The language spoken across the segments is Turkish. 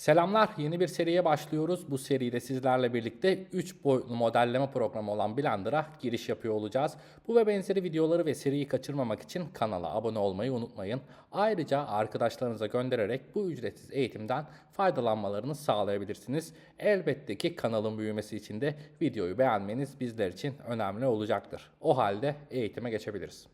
Selamlar, yeni bir seriye başlıyoruz. Bu seride sizlerle birlikte 3 boyutlu modelleme programı olan Blender'a giriş yapıyor olacağız. Bu ve benzeri videoları ve seriyi kaçırmamak için kanala abone olmayı unutmayın. Ayrıca arkadaşlarınıza göndererek bu ücretsiz eğitimden faydalanmalarını sağlayabilirsiniz. Elbette ki kanalın büyümesi için de videoyu beğenmeniz bizler için önemli olacaktır. O halde eğitime geçebiliriz.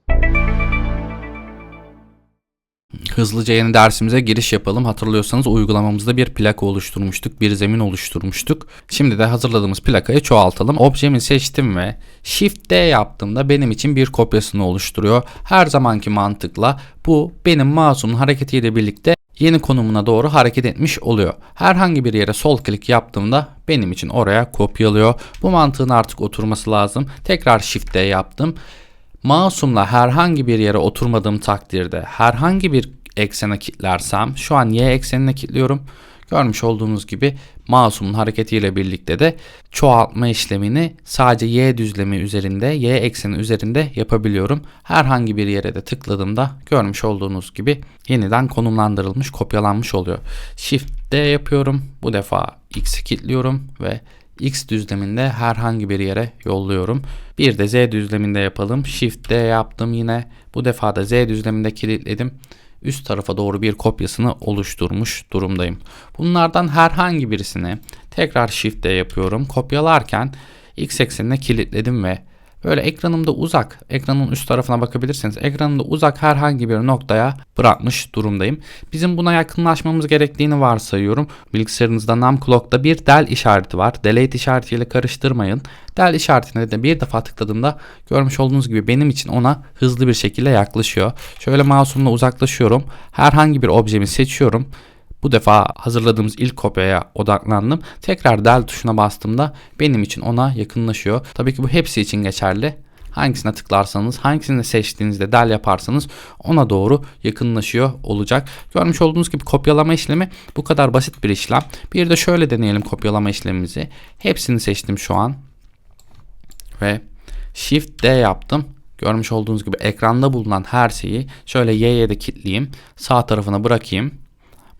Hızlıca yeni dersimize giriş yapalım. Hatırlıyorsanız uygulamamızda bir plaka oluşturmuştuk, bir zemin oluşturmuştuk. Şimdi de hazırladığımız plakayı çoğaltalım. Objemi seçtim ve Shift D yaptığımda benim için bir kopyasını oluşturuyor. Her zamanki mantıkla bu benim mouse'umun hareketiyle birlikte yeni konumuna doğru hareket etmiş oluyor. Herhangi bir yere sol klik yaptığımda benim için oraya kopyalıyor. Bu mantığın artık oturması lazım. Tekrar Shift D yaptım. Mouse'umla herhangi bir yere oturmadığım takdirde herhangi bir eksene kilitlersem şu an y eksenine kilitliyorum. Görmüş olduğunuz gibi mouse'umun hareketiyle birlikte de çoğaltma işlemini sadece y düzlemi üzerinde, y ekseni üzerinde yapabiliyorum. Herhangi bir yere de tıkladığımda görmüş olduğunuz gibi yeniden konumlandırılmış, kopyalanmış oluyor. Shift D yapıyorum. Bu defa X'i kilitliyorum ve X düzleminde herhangi bir yere yolluyorum. Bir de Z düzleminde yapalım. Shift D yaptım yine. Bu defa da Z düzleminde kilitledim. Üst tarafa doğru bir kopyasını oluşturmuş durumdayım. Bunlardan herhangi birisini tekrar Shift D yapıyorum. Kopyalarken X eksenine kilitledim ve Böyle ekranımda uzak, ekranın üst tarafına bakabilirsiniz. Ekranımda uzak herhangi bir noktaya bırakmış durumdayım. Bizim buna yakınlaşmamız gerektiğini varsayıyorum. Bilgisayarınızda numclock'ta bir del işareti var. Delete işaretiyle karıştırmayın. Del işaretine de bir defa tıkladığımda görmüş olduğunuz gibi benim için ona hızlı bir şekilde yaklaşıyor. Şöyle mouse'umla uzaklaşıyorum. Herhangi bir objemi seçiyorum. Bu defa hazırladığımız ilk kopyaya odaklandım. Tekrar del tuşuna bastığımda benim için ona yakınlaşıyor. Tabii ki bu hepsi için geçerli. Hangisine tıklarsanız, hangisini seçtiğinizde del yaparsanız ona doğru yakınlaşıyor olacak. Görmüş olduğunuz gibi kopyalama işlemi bu kadar basit bir işlem. Bir de şöyle deneyelim kopyalama işlemimizi. Hepsini seçtim şu an. Ve Shift D yaptım. Görmüş olduğunuz gibi ekranda bulunan her şeyi şöyle Y'ye de kilitleyeyim. Sağ tarafına bırakayım.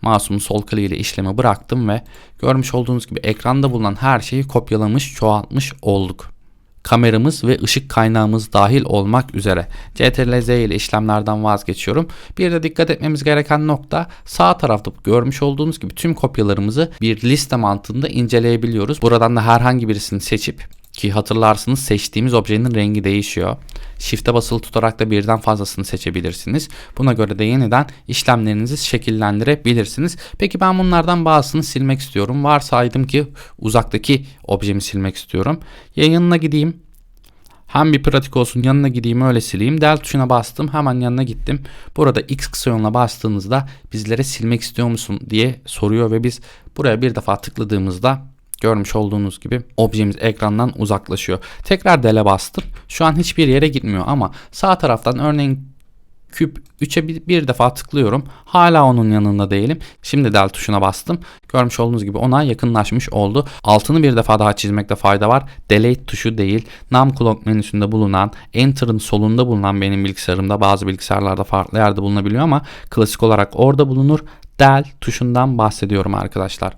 Mouse'umun sol kliğiyle işlemi bıraktım ve görmüş olduğunuz gibi ekranda bulunan her şeyi kopyalamış, çoğaltmış olduk. Kameramız ve ışık kaynağımız dahil olmak üzere CTRL-Z ile işlemlerden vazgeçiyorum. Bir de dikkat etmemiz gereken nokta sağ tarafta görmüş olduğunuz gibi tüm kopyalarımızı bir liste mantığında inceleyebiliyoruz. Buradan da herhangi birisini seçip ki hatırlarsınız seçtiğimiz objenin rengi değişiyor. Shift'e basılı tutarak da birden fazlasını seçebilirsiniz. Buna göre de yeniden işlemlerinizi şekillendirebilirsiniz. Peki ben bunlardan bazısını silmek istiyorum. Varsaydım ki uzaktaki objemi silmek istiyorum. Ya yanına gideyim. Hem bir pratik olsun yanına gideyim öyle sileyim. Del tuşuna bastım hemen yanına gittim. Burada X kısa yoluna bastığınızda bizlere silmek istiyor musun diye soruyor ve biz buraya bir defa tıkladığımızda Görmüş olduğunuz gibi objemiz ekrandan uzaklaşıyor. Tekrar dele bastım. Şu an hiçbir yere gitmiyor ama sağ taraftan örneğin küp 3'e bir, bir defa tıklıyorum. Hala onun yanında değilim. Şimdi del tuşuna bastım. Görmüş olduğunuz gibi ona yakınlaşmış oldu. Altını bir defa daha çizmekte fayda var. Delete tuşu değil. Numclock menüsünde bulunan, Enter'ın solunda bulunan benim bilgisayarımda bazı bilgisayarlarda farklı yerde bulunabiliyor ama klasik olarak orada bulunur. Del tuşundan bahsediyorum arkadaşlar.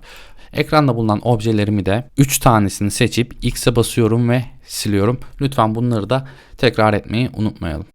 Ekranda bulunan objelerimi de 3 tanesini seçip X'e basıyorum ve siliyorum. Lütfen bunları da tekrar etmeyi unutmayalım.